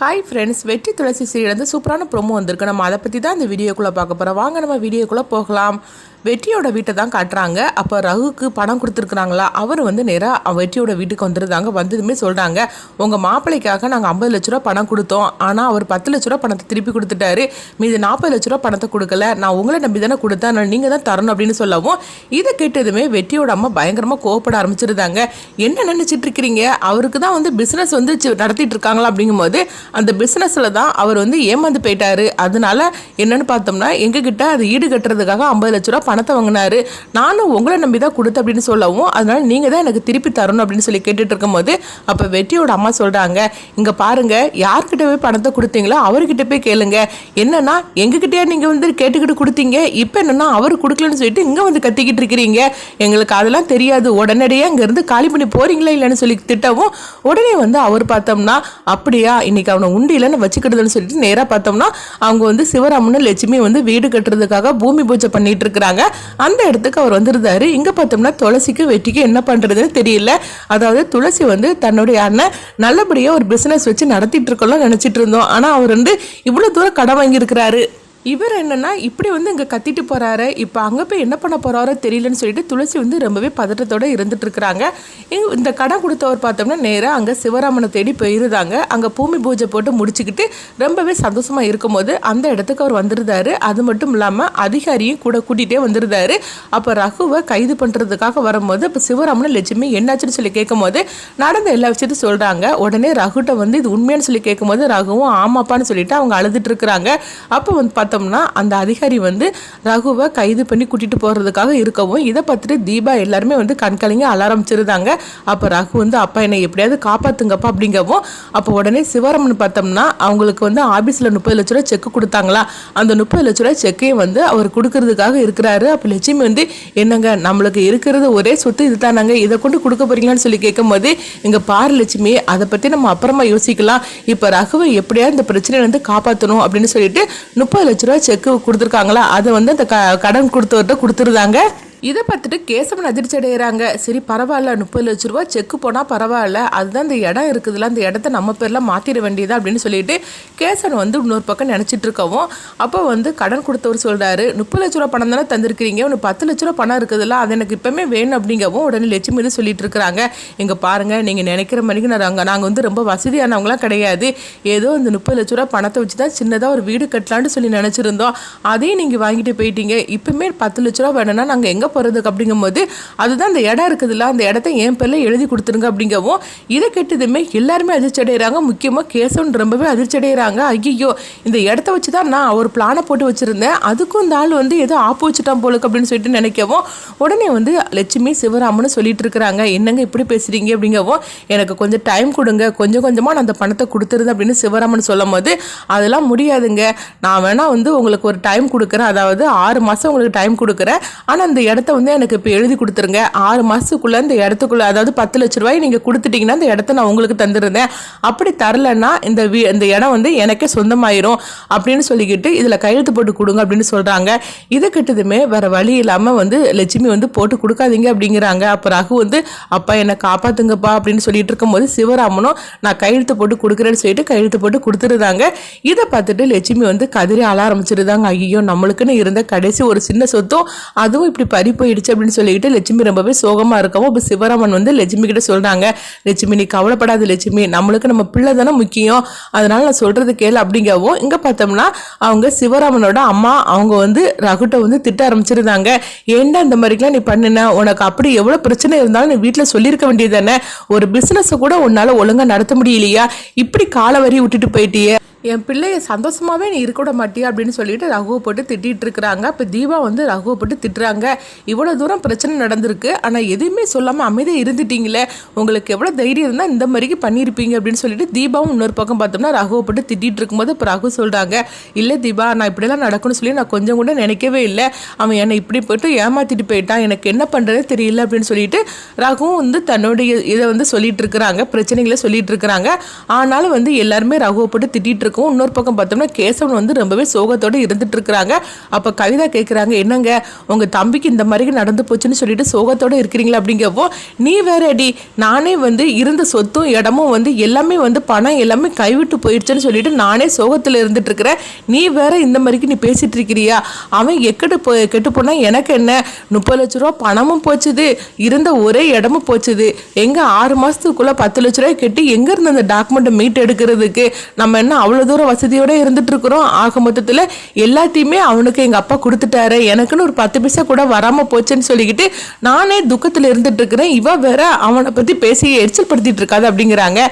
Hi friends வெற்றி துளசி serial சூப்பரான promo வந்திருக்கு. நம்ம அதை பற்றி தான் இந்த வீடியோக்குள்ளே பார்க்க போகிறோம் வாங்க நம்ம வீடியோக்குள்ளே போகலாம். வெற்றியோட வீட்டை தான் காட்டுறாங்க. அப்போ ரகுக்கு பணம் கொடுத்துருக்குறாங்களா? அவர் வந்து நேராக வெற்றியோட வீட்டுக்கு வந்துருந்தாங்க வந்ததுமே சொல்கிறாங்க உங்கள் மாப்பிள்ளைக்காக நாங்கள் ஐம்பது லட்ச ரூபா பணம் கொடுத்தோம். ஆனால் அவர் பத்து லட்ச ரூபா பணத்தை திருப்பி கொடுத்துட்டாரு. மீது நாற்பது லட்ச ரூபா பணத்தை கொடுக்கல. நான் உங்களை நம்பி தானே கொடுத்தேன். நீங்கள் தான் தரணும் அப்படின்னு சொல்லவும் இதை கேட்டதுமே வெற்றியோட அம்மா பயங்கரமாக கோவப்பட ஆரம்பிச்சிருந்தாங்க. என்ன நினச்சிட்டு இருக்கிறீங்க? அவருக்கு தான் வந்து பிஸ்னஸ் வந்து நடத்திட்டு இருக்காங்களா? அப்படிங்கும்போது அந்த பிஸ்னஸில் தான் அவர் வந்து ஏமாந்து போயிட்டாரு. அதனால என்னன்னு பார்த்தோம்னா எங்ககிட்ட அது ஈடு கட்டுறதுக்காக ஐம்பது லட்ச ரூபா பணத்தை வாங்கினாரு. நானும் உங்களை நம்பி தான் கொடுத்து அப்படின்னு சொல்லவும் அதனால் நீங்கள் தான் எனக்கு திருப்பி தரணும் அப்படின்னு சொல்லி கேட்டுட்டு இருக்கும்போது அப்போ வெற்றியோட அம்மா சொல்கிறாங்க இங்கே பாருங்கள் யார்கிட்ட போய் பணத்தை கொடுத்தீங்களோ அவர்கிட்ட போய் கேளுங்க. என்னன்னா எங்ககிட்டயே நீங்கள் வந்து கேட்டுக்கிட்டு கொடுத்தீங்க இப்போ என்னென்னா அவர் கொடுக்கலன்னு சொல்லிட்டு இங்கே வந்து கத்திக்கிட்டு இருக்கிறீங்க. எங்களுக்கு அதெல்லாம் தெரியாது. உடனடியாக இங்கேருந்து காலி பண்ணி போகிறீங்களா இல்லைன்னு சொல்லி திட்டவும் உடனே வந்து அவர் பார்த்தோம்னா அப்படியா இன்னைக்கு அவனை உண்டியிலன்னு வச்சுக்கிடுதுன்னு சொல்லிட்டு நேராக பார்த்தோம்னா அவங்க வந்து சிவராமன் லட்சுமி வந்து வீடு கட்டுறதுக்காக பூமி பூஜை பண்ணிட்டு இருக்கிறாங்க. அந்த இடத்துக்கு அவர் வந்திருந்தாரு. இங்கே பார்த்தோம்னா துளசிக்கு வெற்றிக்கு என்ன பண்ணுறதுன்னு தெரியல. அதாவது துளசி வந்து தன்னுடைய அண்ணன் நல்லபடியாக ஒரு பிஸ்னஸ் வச்சு நடத்திட்டு இருக்கோம்னு நினச்சிட்டு இருந்தோம். ஆனால் அவர் வந்து இவ்வளோ தூரம் கடன் வாங்கியிருக்கிறாரு. இவர் என்னென்னா இப்படி வந்து இங்கே கத்திட்டு போகிறாரு இப்போ அங்கே போய் என்ன பண்ண போகிறாரோ தெரியலன்னு சொல்லிட்டு துளசி வந்து ரொம்பவே பதட்டத்தோடு இருந்துட்டு இருக்கிறாங்க இந்த கடன் கொடுத்தவர் பார்த்தோம்னா நேராக அங்கே சிவராமனை தேடி போயிருந்தாங்க. அங்கே பூமி பூஜை போட்டு முடிச்சுக்கிட்டு ரொம்பவே சந்தோஷமாக இருக்கும்போது அந்த இடத்துக்கு அவர் வந்திருந்தாரு. அது மட்டும் இல்லாமல் அதிகாரியும் கூட கூட்டிகிட்டே வந்திருந்தாரு. அப்போ ரகுவை கைது பண்ணுறதுக்காக வரும்போது இப்போ சிவராமன் லட்சுமி என்னாச்சுன்னு சொல்லி கேட்கும்போது நடந்த எல்லா விஷயத்தையும் சொல்கிறாங்க உடனே ரகுட்ட வந்து இது உண்மையான்னு சொல்லி கேட்கும்போது ரகுவும் ஆமாப்பான்னு சொல்லிட்டு அவங்க அழுதுட்டு இருக்கிறாங்க அப்போ வந்து பார்த்தோம்னா அந்த அதிகாரி வந்து ரகுவை கைது பண்ணி கூட்டிட்டு போகிறதுக்காக இருக்கவும் இதை பார்த்துட்டு தீபா எல்லாருமே வந்து கண்கலைங்க அலாரமிச்சிருந்தாங்க அப்போ ரகு வந்து அப்பா என்னை எப்படியாவது காப்பாத்துங்கப்பா அப்படிங்கவும் அப்போ உடனே சிவராமன் பார்த்தோம்னா அவங்களுக்கு வந்து ஆஃபீஸில் முப்பது லட்ச ரூபா செக் கொடுத்தாங்களா? அந்த முப்பது லட்ச ரூபா செக்கையும் வந்து அவர் கொடுக்கறதுக்காக இருக்கிறாரு. அப்போ லட்சுமி வந்து என்னங்க நம்மளுக்கு இருக்கிறது ஒரே சொத்து இது தானாங்க இதை கொண்டு கொடுக்க போறீங்களான்னு சொல்லி கேட்கும்போது இங்கே பாரு லட்சுமி அதை பற்றி நம்ம அப்புறமா யோசிக்கலாம். இப்போ ரகுவை எப்படியாவது இந்த பிரச்சனையை வந்து காப்பாற்றணும் அப்படின்னு சொல்லிட்டு முப்பது லட்ச ரூபா செக்கு கொடுத்துருக்காங்களா? அதை வந்து அந்த க கடன் கொடுத்தவர்கிட்ட கொடுத்துருந்தாங்க இதை பார்த்துட்டு கேசவன் அதிர்ச்சி அடைகிறாங்க சரி பரவாயில்ல முப்பது லட்ச ரூபா செக்கு போனால் பரவாயில்ல. அதுதான் இந்த இடம் இருக்குதுல்ல அந்த இடத்த நம்ம பேரில் மாற்றிட வேண்டியதா அப்படின்னு சொல்லிட்டு கேசவன் வந்து இன்னொரு பக்கம் நினச்சிட்டு இருக்கவும் அப்போ வந்து கடன் கொடுத்தவர் சொல்கிறாரு முப்பது லட்ச ரூபா பணம் தானே தந்திருக்கிறீங்க ஒன்று பத்து லட்ச ரூபா பணம் இருக்குதுல்ல அது எனக்கு இப்போமே வேணும் அப்படிங்கவும் உடனே லட்சுமி வந்து சொல்லிட்டு இருக்கிறாங்க. இங்கே பாருங்கள் நீங்கள் நினைக்கிற மணிக்கு நாங்கள் நாங்கள் வந்து ரொம்ப வசதியானவங்களாம் கிடையாது. ஏதோ இந்த முப்பது லட்ச ரூபா பணத்தை வச்சு தான் சின்னதாக ஒரு வீடு கட்டலான்னு சொல்லி நினச்சிருந்தோம். அதையும் நீங்கள் வாங்கிட்டு போயிட்டீங்க. இப்போமே பத்து லட்ச ரூபா வேணும்னா நாங்கள் எங்கே போகிறதுக்கு அப்படிங்கும்போது அதுதான் அந்த இடம் இருக்குதுல்ல அந்த இடத்த என் பேரில் எழுதி கொடுத்துருங்க அப்படிங்கவும் இதை கேட்டதுமே எல்லாருமே அதிர்ச்சி அடைகிறாங்க முக்கியமாக கேசவன் ரொம்பவே அதிர்ச்சி அடைகிறாங்க ஐயோ இந்த இடத்த வச்சு தான் நான் ஒரு பிளானை போட்டு வச்சுருந்தேன். அதுக்கும் இந்த ஆள் வந்து ஏதோ ஆப்பு வச்சுட்டான் போலுக்கு அப்படின்னு சொல்லிட்டு நினைக்கவும் உடனே வந்து லட்சுமி சிவராமனு சொல்லிட்டு இருக்கிறாங்க. என்னங்க இப்படி பேசுகிறீங்க அப்படிங்கவும் எனக்கு கொஞ்சம் டைம் கொடுங்க. கொஞ்சம் கொஞ்சமாக நான் அந்த பணத்தை கொடுத்துருந்தேன் அப்படின்னு சிவராமன் சொல்லும் போது அதெல்லாம் முடியாதுங்க. நான் வேணால் வந்து உங்களுக்கு ஒரு டைம் கொடுக்குறேன். அதாவது ஆறு மாதம் உங்களுக்கு டைம் கொடுக்குறேன். ஆனால் அந்த இடத்த வந்து எனக்கு இப்போ எழுதி கொடுத்துருங்க. ஆறு மாதத்துக்குள்ளே இந்த இடத்துக்குள்ள அதாவது பத்து லட்ச ரூபாய் நீங்கள் கொடுத்துட்டிங்கன்னா அந்த இடத்த நான் உங்களுக்கு தந்துருந்தேன். அப்படி தரலன்னா இந்த வீ இந்த இடம் வந்து எனக்கே சொந்தமாயிரும் அப்படின்னு சொல்லிக்கிட்டு இதில் கையெழுத்து போட்டு கொடுங்க அப்படின்னு சொல்கிறாங்க இது கிட்டதுமே வேறு வழி இல்லாமல் வந்து லட்சுமி வந்து போட்டு கொடுக்காதீங்க அப்படிங்கிறாங்க. அப்போ ரகு வந்து அப்பா என்னை காப்பாற்றுங்கப்பா அப்படின்னு சொல்லிட்டு இருக்கும்போது சிவராமனும் நான் கையெழுத்து போட்டு கொடுக்குறேன்னு சொல்லிட்டு கையெழுத்து போட்டு கொடுத்துருந்தாங்க. இதை பார்த்துட்டு லட்சுமி வந்து கதிரி அழ ஆரம்பிச்சிருந்தாங்க. ஐயோ நம்மளுக்குன்னு இருந்த கடைசி ஒரு சின்ன சொத்தும் அதுவும் இப்படி பறி போயிடுச்சு அப்படின்னு சொல்லிக்கிட்டு லட்சுமி ரொம்பவே சோகமாக இருக்கவும் இப்போ சிவராமன் வந்து லட்சுமி கிட்ட சொல்கிறாங்க லட்சுமி நீ கவலைப்படாத லட்சுமி. நம்மளுக்கு நம்ம பிள்ளை தானே முக்கியம். அதனால நான் சொல்கிறது கேள் அப்படிங்கவும் இங்கே பார்த்தோம்னா அவங்க சிவராமனோட அம்மா அவங்க வந்து ரகுட்டை வந்து திட்ட ஆரம்பிச்சிருந்தாங்க. ஏன்டா இந்த மாதிரிலாம் நீ பண்ணுன? உனக்கு அப்படி எவ்வளோ பிரச்சனை இருந்தாலும் நீ வீட்டில் சொல்லியிருக்க வேண்டியது தானே. ஒரு பிஸ்னஸை கூட உன்னால் ஒழுங்காக நடத்த முடியலையா? இப்படி காலை வரி விட்டுட்டு போயிட்டியே. என் பிள்ளைய சந்தோஷமாகவே நீ இருக்க மாட்டியா அப்படின்னு சொல்லிட்டு ரகுவை போட்டு திட்டிகிட்டு இருக்கிறாங்க. இப்போ தீபா வந்து ரகுவை போட்டு திட்டுறாங்க. இவ்வளோ தூரம் பிரச்சனை நடந்திருக்கு. ஆனால் எதுவுமே சொல்லாமல் அமைதியாக இருந்துட்டீங்களே. உங்களுக்கு எவ்வளோ தைரியம் இருந்தால் இந்த மாதிரிக்கு பண்ணியிருப்பீங்க அப்படின்னு சொல்லிட்டு தீபாவும் இன்னொரு பக்கம் பார்த்தோம்னா ரகுவை போட்டு திட்டிகிட்டு இருக்கும்போது இப்போ ரகு சொல்கிறாங்க இல்லை தீபா நான் இப்படிலாம் நடக்கும்னு சொல்லி நான் கொஞ்சம் கூட நினைக்கவே இல்லை. அவன் என்னை இப்படி போயிட்டு ஏமாற்றிட்டு போயிட்டான். எனக்கு என்ன பண்ணுறது தெரியல அப்படின்னு சொல்லிட்டு ரகுவும் வந்து தன்னுடைய இதை வந்து சொல்லிட்டு இருக்கிறாங்க. பிரச்சனைகளை சொல்லிட்டு இருக்கிறாங்க. ஆனாலும் வந்து எல்லாருமே ரகுவை போட்டு திட்டிகிட்டு இருக்கும் இன்னொரு பக்கம் பார்த்தோம்னா கேசவன் வந்து ரொம்பவே சோகத்தோடு இருந்துட்டு இருக்கிறாங்க அப்போ கவிதா கேட்குறாங்க என்னங்க உங்கள் தம்பிக்கு இந்த மாதிரி நடந்து போச்சுன்னு சொல்லிட்டு சோகத்தோடு இருக்கிறீங்களா? அப்படிங்கப்போ நீ வேற அடி நானே வந்து இருந்த சொத்தும் இடமும் வந்து எல்லாமே வந்து பணம் எல்லாமே கைவிட்டு போயிடுச்சுன்னு சொல்லிட்டு நானே சோகத்தில் இருந்துட்டு இருக்கிறேன் நீ வேற இந்த மாதிரிக்கு நீ பேசிட்டு இருக்கிறியா அவன் எக்கெட்டு போ கெட்டு போனால் எனக்கு என்ன? முப்பது லட்ச ரூபா பணமும் போச்சுது இருந்த ஒரே இடமும் போச்சுது. எங்கே ஆறு மாதத்துக்குள்ளே பத்து லட்ச ரூபாய் கட்டி எங்கேருந்து அந்த டாக்குமெண்ட்டை மீட் எடுக்கிறதுக்கு நம்ம என்ன அவ்வளோ அவ்வளோ தூரம் வசதியோட இருந்துட்டு இருக்கிறோம். ஆக மொத்தத்தில் எல்லாத்தையுமே அவனுக்கு எங்கள் அப்பா கொடுத்துட்டாரு. எனக்குன்னு ஒரு பத்து பைசா கூட வராம போச்சுன்னு சொல்லிக்கிட்டு நானே துக்கத்தில் இருந்துட்டு இருக்கிறேன். இவ வேற அவனை பற்றி பேசி எரிச்சல் படுத்திட்டு இருக்காது அப்படிங்கிறாங்க.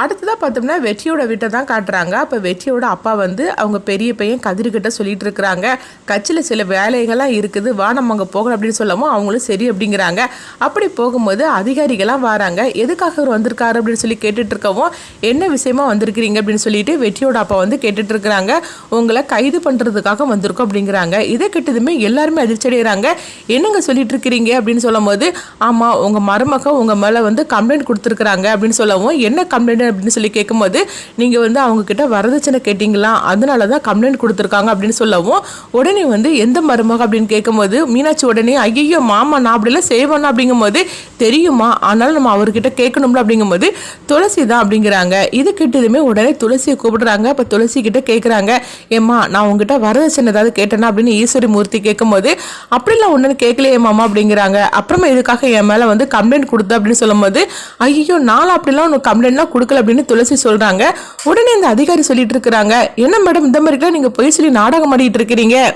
அடுத்ததாக பார்த்தோம்னா வெற்றியோட வீட்டை தான் காட்டுறாங்க. அப்போ வெற்றியோட அப்பா வந்து அவங்க பெரிய பையன் கதிர்கிட்ட சொல்லிட்டு இருக்கிறாங்க. கட்சியில் சில வேலைகள்லாம் இருக்குது. வா நம்ம அங்கே போகணும் அப்படின்னு சொல்லவும் அவங்களும் சரி அப்படிங்கிறாங்க. அப்படி போகும்போது அதிகாரிகள்லாம் வராங்க. எதுக்காக அவர் வந்திருக்காரு அப்படின்னு சொல்லி கேட்டுட்டு இருக்கவும் என்ன விஷயமா வந்திருக்கிறீங்க? அப்படின்னு சொல்லிட்டு வெற்றியோட அப்பா வந்து கேட்டுட்டு இருக்கிறாங்க. உங்களை கைது பண்ணுறதுக்காக வந்திருக்கோம் அப்படிங்கிறாங்க. இதை கிட்டதுமே எல்லாருமே அதிர்ச்சி அடைகிறாங்க. என்னங்க சொல்லிட்டு இருக்கிறீங்க? அப்படின்னு சொல்லும் போது ஆமாம் உங்கள் மருமக உங்கள் மேலே வந்து கம்ப்ளைண்ட் கொடுத்துருக்குறாங்க அப்படின்னு சொல்லவும் என்ன கம்ப்ளைண்ட் அப்படின்னு சொல்லி கேட்கும்போது நீங்கள் வந்து அவங்க கிட்ட வரதட்சணை கேட்டிங்களா? அதனால தான் கம்ப்ளைண்ட் கொடுத்துருக்காங்க அப்படின்னு சொல்லவும் உடனே வந்து எந்த மருமக அப்படின்னு கேட்கும்போது மீனாட்சி உடனே ஐயோ மாமா நான் அப்படிலாம் செய்வேனா? அப்படிங்கும்போது தெரியுமா ஆனாலும் நம்ம அவர்கிட்ட கேட்கணும்ல? அப்படிங்கும்போது துளசி தான் அப்படிங்கிறாங்க. இது கிட்டதுமே உடனே துளசியை கூப்பிடுறாங்க. அப்போ துளசி கிட்ட கேட்குறாங்க ஏம்மா நான் உங்ககிட்ட வரதட்சணை ஏதாவது கேட்டேனா? அப்படின்னு ஈஸ்வரி மூர்த்தி கேட்கும்போது அப்படிலாம் ஒன்று கேட்கலையே மாமா அப்படிங்கிறாங்க. அப்புறமா இதுக்காக என் மேலே வந்து கம்ப்ளைண்ட் கொடுத்த அப்படின்னு சொல்லும்போது ஐயோ நான் அப்படிலாம் உனக்கு கம்ப்ளைண்ட்லாம் கொடுக்கல அப்படின்னு துளசி சொல்றாங்க. உடனே இந்த அதிகாரி சொல்லிட்டு இருக்கிறாங்க. என்ன மேடம் இந்த மாதிரி நீங்க பொய் சொல்லி நாடகம் ஆடிட்டு இருக்கிறீங்க?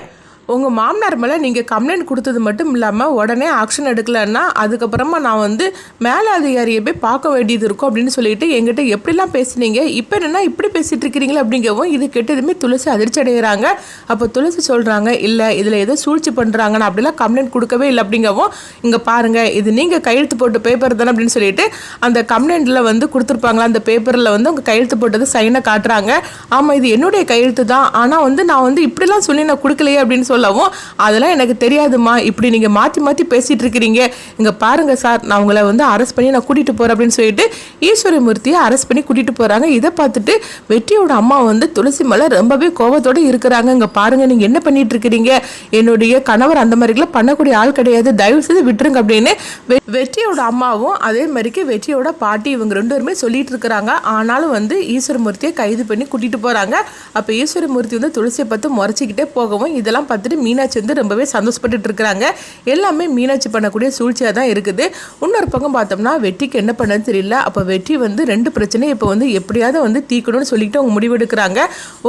உங்கள் மாமனார் மேலே நீங்கள் கம்ப்ளைண்ட் கொடுத்தது மட்டும் இல்லாமல் உடனே ஆக்ஷன் எடுக்கலன்னா அதுக்கப்புறமா நான் வந்து மேலே அதிகாரியை போய் பார்க்க வேண்டியது இருக்கும் அப்படின்னு சொல்லிட்டு எங்கிட்ட எப்படிலாம் பேசுனீங்க? இப்போ என்னென்னா இப்படி பேசிகிட்டு இருக்கிறீங்களே அப்படிங்கவும் இது கெட்டதுமே துளசி அதிர்ச்சி அடைகிறாங்க அப்போ துளசி சொல்கிறாங்க இல்லை இதில் ஏதோ சூழ்ச்சி பண்ணுறாங்க நான் அப்படிலாம் கம்ப்ளைண்ட் கொடுக்கவே இல்லை அப்படிங்கவும் இங்கே பாருங்கள் இது நீங்கள் கையெழுத்து போட்டு பேப்பர் தானே அப்படின்னு சொல்லிட்டு அந்த கம்ப்ளைண்ட்டில் வந்து கொடுத்துருப்பாங்களா? அந்த பேப்பரில் வந்து அவங்க கையெழுத்து போட்டது சைனை காட்டுறாங்க. ஆமாம் இது என்னுடைய கையெழுத்து தான். ஆனால் வந்து நான் வந்து இப்படிலாம் சொல்லி நான் கொடுக்கலையே அப்படின்னு சொல்லவும் அதெல்லாம் எனக்கு தெரியாதுமா இப்படி நீங்கள் மாற்றி மாற்றி பேசிகிட்டு இருக்கிறீங்க. இங்கே பாருங்கள் சார் நான் உங்களை வந்து அரெஸ்ட் பண்ணி நான் கூட்டிகிட்டு போகிறேன் அப்படின்னு சொல்லிட்டு ஈஸ்வரமூர்த்தியை அரெஸ்ட் பண்ணி கூட்டிகிட்டு போகிறாங்க இதை பார்த்துட்டு வெற்றியோட அம்மா வந்து துளசி மலை ரொம்பவே கோபத்தோடு இருக்கிறாங்க. இங்கே பாருங்கள் நீங்கள் என்ன பண்ணிட்டு இருக்கிறீங்க? என்னுடைய கணவர் அந்த மாதிரிலாம் பண்ணக்கூடிய ஆள் கிடையாது. தயவு செய்து விட்டுருங்க. அப்படின்னு வெ- வெற்றியோட அம்மாவும் அதே மாதிரிக்கு வெற்றியோட பாட்டி இவங்க ரெண்டு பேருமே சொல்லிட்டு இருக்கிறாங்க. ஆனாலும் வந்து ஈஸ்வரமூர்த்தியை கைது பண்ணி கூட்டிகிட்டு போகிறாங்க அப்போ ஈஸ்வரமூர்த்தி வந்து துளசியை பார்த்து முறைச்சிக்கிட்டே போகவும் இதெல்லாம் பார்த்து பார்த்துட்டு மீனாட்சி வந்து ரொம்பவே சந்தோஷப்பட்டுட்டு இருக்கிறாங்க. எல்லாமே மீனாட்சி பண்ணக்கூடிய சூழ்ச்சியாக தான் இருக்குது. இன்னொரு பக்கம் பார்த்தோம்னா வெற்றிக்கு என்ன பண்ணது தெரியல. அப்போ வெற்றி வந்து ரெண்டு பிரச்சனையும் இப்போ வந்து எப்படியாவது வந்து தீக்கணும்னு சொல்லிட்டு அவங்க முடிவெடுக்கிறாங்க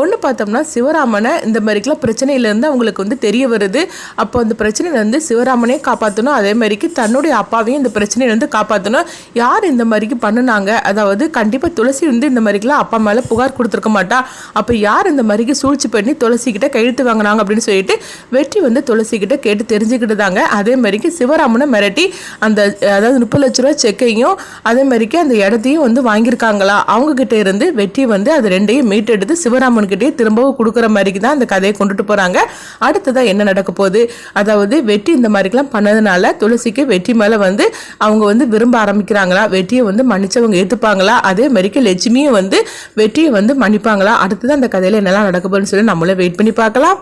ஒன்று பார்த்தோம்னா சிவராமனை இந்த மாதிரிக்கெல்லாம் பிரச்சனையிலேருந்து அவங்களுக்கு வந்து தெரிய வருது. அப்போ அந்த பிரச்சனையிலேருந்து சிவராமனே காப்பாற்றணும் அதே மாதிரிக்கு தன்னுடைய அப்பாவையும் இந்த பிரச்சனையிலேருந்து காப்பாற்றணும் யார் இந்த மாதிரிக்கு பண்ணுனாங்க? அதாவது கண்டிப்பாக துளசி வந்து இந்த மாதிரிக்கெல்லாம் அப்பா மேலே புகார் கொடுத்துருக்க மாட்டா. அப்போ யார் இந்த மாதிரிக்கு சூழ்ச்சி பண்ணி துளசிக்கிட்ட கையெழுத்து வாங்கினாங்க அப்படின்னு சொல்லிட்டு வெற்றி வந்து துளசிக்கிட்ட கேட்டு தெரிஞ்சுக்கிட்டுதாங்க. அதே மாதிரிக்கு சிவராமனை மிரட்டி அந்த அதாவது முப்பது லட்ச ரூபா செக்கையும் அதே மாதிரிக்கு அந்த இடத்தையும் வந்து வாங்கியிருக்காங்களா? அவங்க இருந்து வெற்றி வந்து அது ரெண்டையும் மீட்டெடுத்து சிவராமன்கிட்டயே திரும்பவும் கொடுக்குற மாதிரிக்கு தான் அந்த கதையை கொண்டுட்டு போறாங்க. அடுத்ததாக என்ன நடக்க போகுது? அதாவது வெற்றி இந்த மாதிரிக்கெல்லாம் பண்ணதுனால துளசிக்கு வெற்றி மேலே வந்து அவங்க வந்து விரும்ப ஆரம்பிக்கிறாங்களா? வெற்றியை வந்து மன்னிச்சவங்க ஏற்றுப்பாங்களா அதே மாதிரிக்கு லட்சுமியும் வந்து வெற்றியை வந்து மன்னிப்பாங்களா? அடுத்தது அந்த கதையில என்னெல்லாம் நடக்க போகுதுன்னு சொல்லி நம்மளே வெயிட் பண்ணி பார்க்கலாம்.